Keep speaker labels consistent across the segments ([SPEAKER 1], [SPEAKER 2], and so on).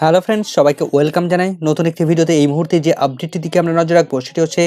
[SPEAKER 1] Hello friends সবাইকে welcome জানাই। নতুন একটি ভিডিওতে এই মুহূর্তে যে আপডেটটির দিকে আমরা নজর রাখব, সেটি হচ্ছে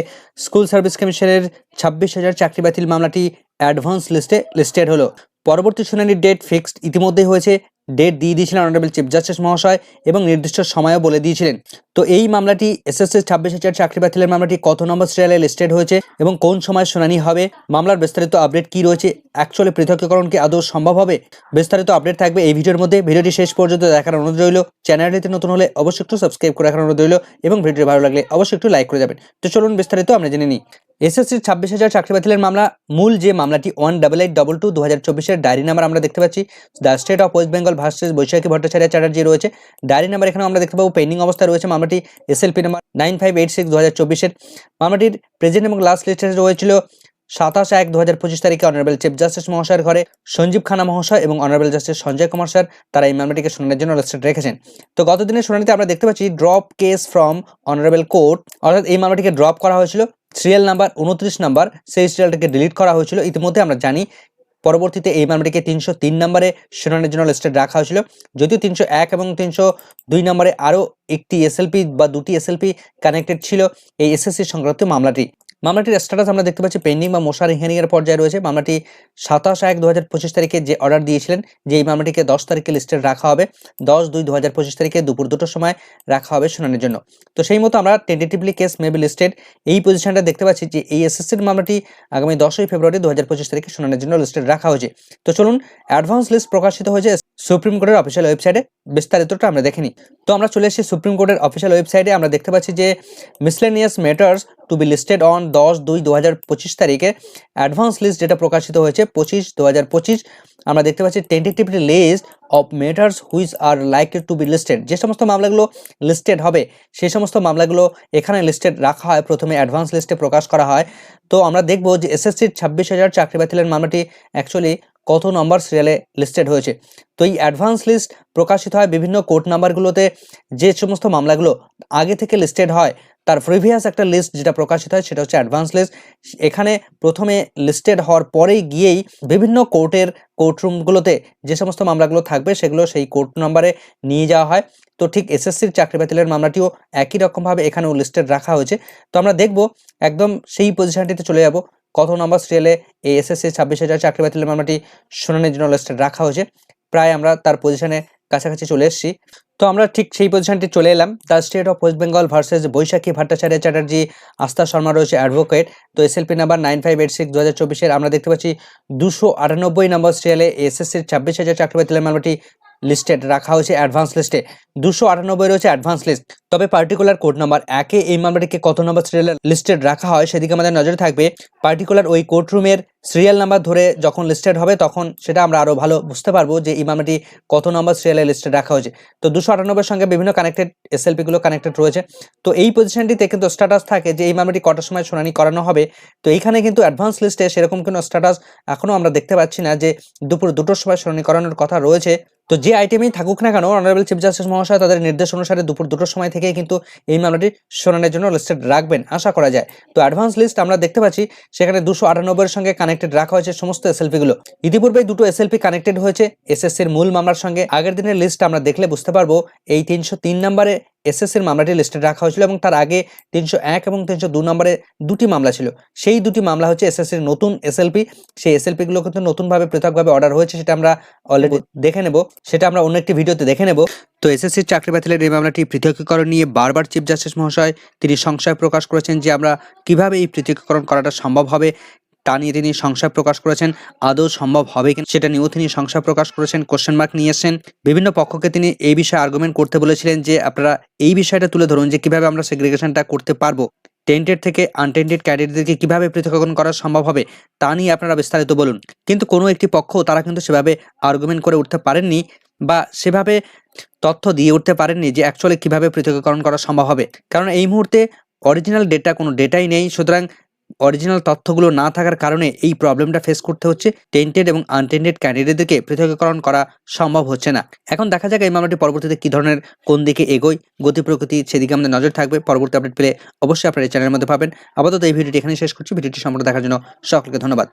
[SPEAKER 1] স্কুল সার্ভিস কমিশনের ছাব্বিশ হাজার চাকরি বাতিল মামলাটি অ্যাডভান্স লিস্টে লিস্টেড হলো। পরবর্তী শুনানির ডেট ফিক্সড ইতিমধ্যেই হয়েছে। ডেট দিয়ে দিয়েছিলেন অনারেবল চিফ জাস্টিস মহাশয় এবং নির্দিষ্ট সময়ও বলে দিয়েছিলেন। তো এই মামলাটি এসএসসি ছাব্বিশ হাজার চাকরি বাতিলের মামলাটি কত নম্বর সিরিয়ালে লিস্টেড হয়েছে এবং কোন সময় শুনানি হবে? মামলার বিস্তারিত আপডেট কি রয়েছে? অ্যাকচুয়ালি পৃথকীকরণ কি আদৌ সম্ভব হবে? বিস্তারিত আপডেট থাকবে এই ভিডিওর মধ্যে। ভিডিওটি শেষ পর্যন্ত দেখার অনুরোধ রইল। চ্যানেলটিতে নতুন হলে অবশ্যই একটু সাবস্ক্রাইব করে রাখার অনুরোধ রইল এবং ভিডিওটি ভালো লাগলে অবশ্যই একটু লাইক করে যাবেন। তো চলুন বিস্তারিত আমরা জেনে নিই। এসএসসি ছাব্বিশ হাজার চাকরি বাতিলের মামলা, মূল যে মামলাটি one double eight double two দু হাজার চব্বিশের ডায়েরি নাম্বার আমরা দেখতে পাচ্ছি। The state of West Bengal versus Baishakhi Bhattacharya Chatterjee রয়েছে, ডায়েরি নাম্বার এখানে আমরা দেখতে পাবো, পেন্ডিং অবস্থায় রয়েছে মামলাটি SLP number nine five eight six দু হাজার চব্বিশের। মামলাটির প্রেজেন্ট এবং লাস্ট লিস্টে রয়েছিল সাতাশ এক দু হাজার পঁচিশ তারিখে অনারেবল চিফ জাস্টিস মহাশয়ের ঘরে সঞ্জীব খানা মহাশয় এবং honourable justice Sanjay Kumar sir, তারা এই মামলাটিকে শুনানির জন্য লিস্টেড রেখেছেন। তো গত দিনের শুনানিতে আমরা দেখতে পাচ্ছি drop case from honourable court অর্থাৎ এই মামলাটিকে ড্রপ করা হয়েছিল। সিরিয়াল নাম্বার উনত্রিশ নাম্বার, সেই সিরিয়ালটাকে ডিলিট করা হয়েছিল। ইতিমধ্যে আমরা জানি পরবর্তীতে এই মামলাটিকে তিনশো তিন নম্বরে শুনানির জন্য লিস্টেড রাখা হয়েছিল। যদিও তিনশো এক এবং তিনশো দুই নম্বরে আরও একটি এসএলপি বা দুটি এসএলপি কানেক্টেড ছিল, এই এসএসসি সংক্রান্ত মামলাটি। মামলাটির স্ট্যাটাস আমরা দেখতে পাচ্ছি পেন্ডিং বা মশার হিয়ারিংয়ের পর্যায়ে রয়েছে। মামলাটি সাতাশ এক দু হাজার পঁচিশ তারিখে যে অর্ডার দিয়েছিলেন যে এই মামলাটিকে দশ তারিখে লিস্টেড রাখা হবে, দশ দুই দু হাজার পঁচিশ তারিখে দুপুর দুটোর সময় রাখা হবে শুনানির জন্য। তো সেই মতো আমরা টেন্টেটিভলি কেস মেবি লিস্টেড এই পজিশনটা দেখতে পাচ্ছি যে এই এসএসসির মামলাটি আগামী দশই ফেব্রুয়ারি দু হাজার পঁচিশ তারিখে শুনানির জন্য লিস্টেড রাখা হয়েছে। তো চলুন অ্যাডভান্স লিস্ট প্রকাশিত হয়েছে। সুপ্রিম কোর্টের অফিসিয়াল ওয়েবসাইটে বিস্তারিতটা আমরা দেখে নিই। তো আমরা চলে এসেছি সুপ্রিম কোর্টের অফিসিয়াল ওয়েবসাইটে আমরা দেখতে পাচ্ছি যে miscellaneous matters to be listed on দশ দুই দু হাজার পঁচিশ তারিখে অ্যাডভান্স লিস্ট যেটা প্রকাশিত হয়েছে পঁচিশ দু হাজার পঁচিশ। আমরা দেখতে পাচ্ছি tentatively list of matters which are likely to be listed যে সমস্ত মামলাগুলো লিস্টেড হবে সেই সমস্ত মামলাগুলো এখানে লিস্টেড রাখা হয়, প্রথমে অ্যাডভান্স লিস্টে প্রকাশ করা হয়। তো আমরা দেখব যে এসএসসির ছাব্বিশ হাজার চাকরি বাতিলের মামলাটি অ্যাকচুয়ালি কত নম্বর সিরিয়ালে লিস্টেড হয়েছে। তো এই অ্যাডভান্স লিস্ট প্রকাশিত হয় বিভিন্ন কোর্ট নাম্বারগুলোতে যে সমস্ত মামলাগুলো আগে থেকে লিস্টেড হয়, তার প্রিভিয়াস একটা লিস্ট যেটা প্রকাশিত হয় সেটা হচ্ছে অ্যাডভান্স লিস্ট এখানে প্রথমে লিস্টেড হওয়ার পরেই গিয়েই বিভিন্ন কোর্টের কোর্টরুমগুলোতে যে সমস্ত মামলাগুলো থাকবে সেগুলো সেই কোর্ট নাম্বারে নিয়ে যাওয়া হয়। তো ঠিক এসএসসির চাকরি বাতিলের মামলাটিও একই রকমভাবে এখানেও লিস্টেড রাখা হয়েছে। তো আমরা দেখব, একদম সেই পজিশনটিতে চলে যাব। কত নম্বর সিরিয়ালে এই এসএসসি ছাব্বিশ হাজার চাকরি বাতিলের মামলাটি শুনানির জন্য লিস্টেড রাখা হয়েছে। প্রায় আমরা তার পজিশনে কাছাকাছি চলে এসেছি। তো আমরা ঠিক সেই পজিশনটি চলে এলাম। The state of West Bengal versus Baishakhi Bhattacharya Chatterjee, Astha Sharma রয়েছে অ্যাডভোকেট তো SLP number nine five eight six দু হাজার চব্বিশের আমরা দেখতে পাচ্ছি দুশো আটানব্বই নম্বর সিরিয়ালে এসএসসির ছাব্বিশ হাজার চাকরি বাতিলের মামলাটি লিস্টেড রাখা হয়েছে অ্যাডভান্স লিস্টে দুশো আটানব্বই রয়েছে অ্যাডভান্স লিস্ট তবে পার্টিকুলার কোড নাম্বার একে এই মামলাটিকে কত নম্বর সিরিয়াল লিস্টেড রাখা হয় সেদিকে আমাদের নজরে থাকবে। পার্টিকুলার ওই কোর্টরুমের সিরিয়াল নাম্বার ধরে যখন লিস্টেড হবে তখন সেটা আমরা আরও ভালো বুঝতে পারব যে এই মামলাটি কত নম্বর সিরিয়ালে লিস্টেড রাখা হয়েছে। তো দুশো আটানব্বইয়ের সঙ্গে বিভিন্ন কানেক্টেড এসএলপিগুলো কানেক্টেড রয়েছে। তো এই পজিশনটিতে কিন্তু স্ট্যাটাস থাকে যে এই মামলাটি কটার সময় শুনানি করানো হবে। তো এইখানে কিন্তু অ্যাডভান্স লিস্টে সেরকম কোনো স্ট্যাটাস এখনও আমরা দেখতে পাচ্ছি না যে দুপুর দুটোর সময় শুনানি করানোর কথা রয়েছে। তো যে আইটেমেই থাকুক না কেন অনারেবল চিফ জাস্টিস মহাশয় তাদের নির্দেশ অনুসারে দুপুর দুটোর সময় থেকে কিন্তু এই মামলাটি শুনানির জন্য লিস্টেড রাখবেন, আশা করা যায়। তো অ্যাডভান্স লিস্ট আমরা দেখতে পাচ্ছি, সেখানে দুশো আটানব্বইয়ের সঙ্গে কানেক্টেড রাখা হয়েছে সমস্ত এসএলপি গুলো। ইতিপূর্বে দুটো এসএলপি কানেক্টেড হয়েছে এসএসসির মূল মামলার সঙ্গে। আগের দিনের লিস্ট আমরা দেখলে বুঝতে পারব, এই তিনশো তিন নম্বরে এসএসসির মামলাটি লিস্টেড রাখা হয়েছিল এবং তার আগে তিনশো এক এবং তিনশো দু নম্বরে দুটি মামলা ছিল। সেই দুটি মামলা হচ্ছে এসএসসির নতুন এসএলপি সেই এসএলপিগুলো কিন্তু নতুনভাবে পৃথকভাবে অর্ডার হয়েছে, সেটা আমরা অলরেডি দেখে নেব। সেটা আমরা অন্য একটি ভিডিওতে দেখে নেব। তো এসএসসির চাকরি বাতিলের এই মামলাটি পৃথকীকরণ নিয়ে বারবার চিফ জাস্টিস মহাশয় তিনি সংশয় প্রকাশ করেছেন যে আমরা কীভাবে এই পৃথকীকরণ করাটা সম্ভব হবে। তা নিয়ে তিনি সংশয় প্রকাশ করেছেন। আদৌ সম্ভব হবে কিনা সেটা নিয়েও তিনি সংশয় প্রকাশ করেছেন কোশ্চেন মার্ক নিয়ে এসেছেন। বিভিন্ন পক্ষকে তিনি এই বিষয়ে আর্গুমেন্ট করতে বলেছিলেন যে, আপনারা এই বিষয়টা তুলে ধরুন যে, কীভাবে আমরা সেগ্রিগেশনটা করতে পারব। টেন্টেড থেকে আনটেন্টেড ক্যান্ডিডেটদেরকে কীভাবে পৃথকীকরণ করা সম্ভব হবে, তা নিয়ে আপনারা বিস্তারিত বলুন। কিন্তু কোনো একটি পক্ষ, তারা কিন্তু সেভাবে আর্গুমেন্ট করে উঠতে পারেননি বা সেভাবে তথ্য দিয়ে উঠতে পারেননি যে অ্যাকচুয়ালি কীভাবে পৃথকীকরণ করা সম্ভব হবে। কারণ এই মুহূর্তে অরিজিনাল ডেটা কোনো ডেটাই নেই, সুতরাং অরিজিনাল তথ্যগুলো না থাকার কারণে এই প্রবলেমটা ফেস করতে হচ্ছে টেন্টেড এবং আনটেন্টেড ক্যান্ডিডেটদেরকে পৃথকীকরণ করা সম্ভব হচ্ছে না। এখন দেখা যাক এই মামলাটি পরবর্তীতে কী ধরনের কোন দিকে এগোয়। গতি প্রকৃতি সেদিকে আমাদের নজর থাকবে। পরবর্তী আপডেট পেলে অবশ্যই আপনার এই চ্যানেলের মধ্যে পাবেন। আপাতত এই ভিডিওটি এখানে শেষ করছি। ভিডিওটি সম্পর্কে দেখার জন্য সকলকে ধন্যবাদ।